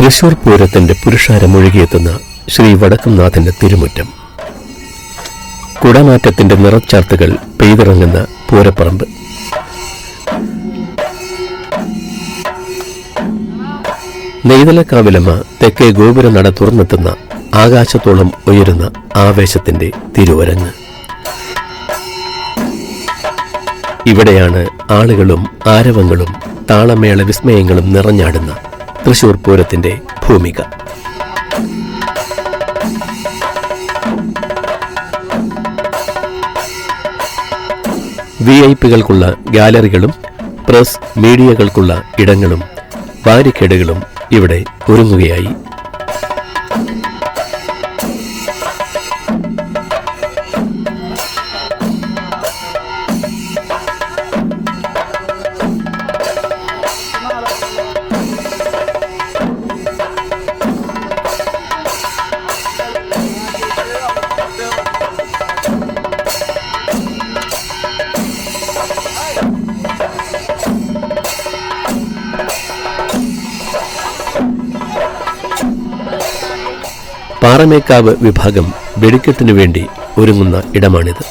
തൃശൂർ പൂരത്തിന്റെ പുരുഷാരമൊഴുകിയെത്തുന്ന ശ്രീ വടക്കുംനാഥന്റെ തിരുമുറ്റം. കുടമാറ്റത്തിന്റെ നിറച്ചാർത്തുകൾ പെയ്തിറങ്ങുന്ന പൂരപ്പറമ്പ്. നെയ്തലക്കാവിലമ്മ തെക്കേ ഗോപുര നട തുറന്നെത്തുന്ന ആകാശത്തോളം ഉയരുന്ന ആവേശത്തിന്റെ തിരുവരങ്ങ്. ഇവിടെയാണ് ആളുകളും ആരവങ്ങളും താളമേള വിസ്മയങ്ങളും നിറഞ്ഞാടുന്ന തൃശൂർ പൂരത്തിന്റെ ഭൂമിക. വി ഐ പികൾക്കുള്ള ഗാലറികളും പ്രസ് മീഡിയകൾക്കുള്ള ഇടങ്ങളും ബാരിക്കേഡുകളും ഇവിടെ ഒരുങ്ങുകയായി. പാറമേക്കാവ് വിഭാഗം വെടിക്കെട്ടിനു വേണ്ടി ഒരുങ്ങുന്ന ഇടമാണിത്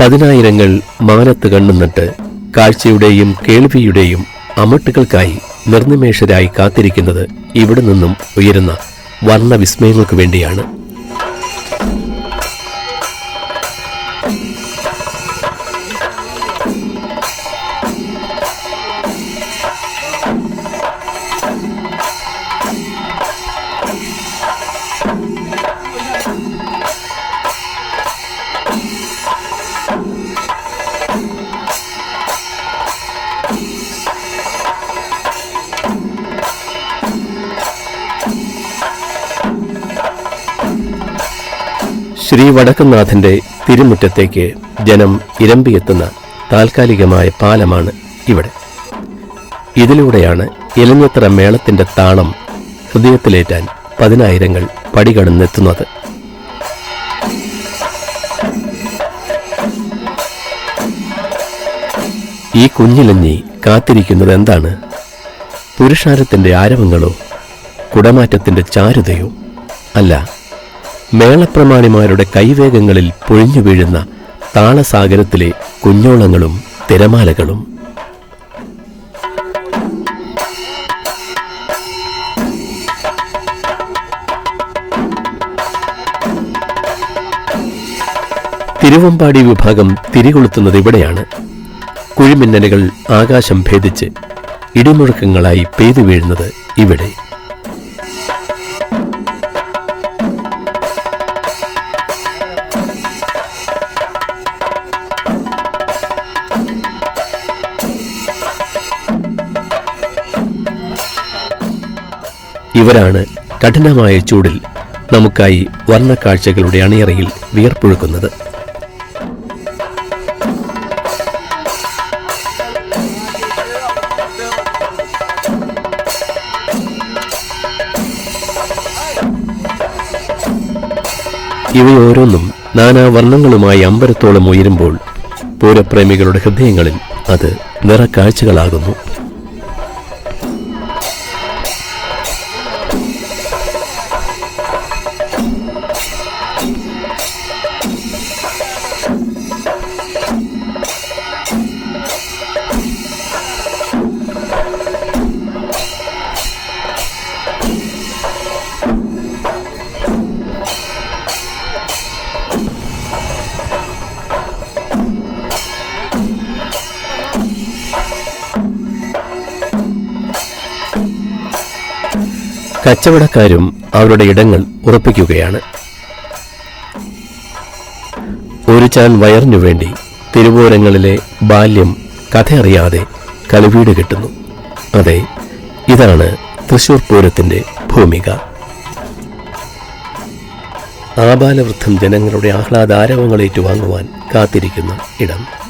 പതിനായിരങ്ങൾ മാനത്ത് കണ്ണുന്നിട്ട് കാഴ്ചയുടെയും കേൾവിയുടെയും അമട്ടുകൾക്കായി നിർനിമേഷരായി കാത്തിരിക്കുന്നത് ഇവിടെ നിന്നും ഉയരുന്ന വർണവിസ്മയങ്ങൾക്ക് വേണ്ടിയാണ്. ശ്രീ വടക്കുംനാഥന്റെ തിരുമുറ്റത്തേക്ക് ജനം ഇരമ്പിയെത്തുന്ന താൽക്കാലികമായ പാലമാണ് ഇവിടെ. ഇതിലൂടെയാണ് ഇലഞ്ഞത്ര മേളത്തിന്റെ താളം ഹൃദയത്തിലേറ്റാൻ പതിനായിരങ്ങൾ പടികടന്നെത്തുന്നത്. ഈ കുഞ്ഞിലഞ്ഞി കാത്തിരിക്കുന്നത് എന്താണ്? പുരുഷാരത്തിന്റെ ആരവങ്ങളോ കുടമാറ്റത്തിന്റെ ചാരുതയോ? അല്ല മേളപ്രമാണിമാരുടെ കൈവേഗങ്ങളിൽ പൊഴിഞ്ഞു വീഴുന്ന താളസാഗരത്തിലെ കുഞ്ഞോളങ്ങളും തിരമാലകളും. തിരുവമ്പാടി വിഭാഗം തിരികൊളുത്തുന്നത് ഇവിടെയാണ്. കുഴിമിന്നലുകൾ ആകാശം ഭേദിച്ച് ഇടിമുഴക്കങ്ങളായി പെയ്തു വീഴുന്നത് ഇവിടെ. ഇവരാണ് കഠിനമായ ചൂടിൽ നമുക്കായി വർണക്കാഴ്ചകളുടെ അണിയറയിൽ വിയർപ്പൊഴുക്കുന്നത്. ഇവയോരോന്നും നാനാ വർണങ്ങളുമായി അമ്പരത്തോളം ഉയരുമ്പോൾ പൂരപ്രേമികളുടെ ഹൃദയങ്ങളിൽ അത് നിറക്കാഴ്ചകളാകുന്നു. കച്ചവടക്കാരും അവരുടെ ഇടങ്ങൾ ഉറപ്പിക്കുകയാണ്. ഒരു ചാൻ വയറിനു വേണ്ടി തിരുവോരങ്ങളിലെ ബാല്യം കഥയറിയാതെ കളിവീട് കിട്ടുന്നു. അതെ ഇതാണ് തൃശൂർ പൂരത്തിന്റെ ഭൂമിക. ആബാലവൃദ്ധം ജനങ്ങളുടെ ആഹ്ലാദാരവങ്ങൾ ഏറ്റുവാങ്ങുവാൻ കാത്തിരിക്കുന്ന ഇടം.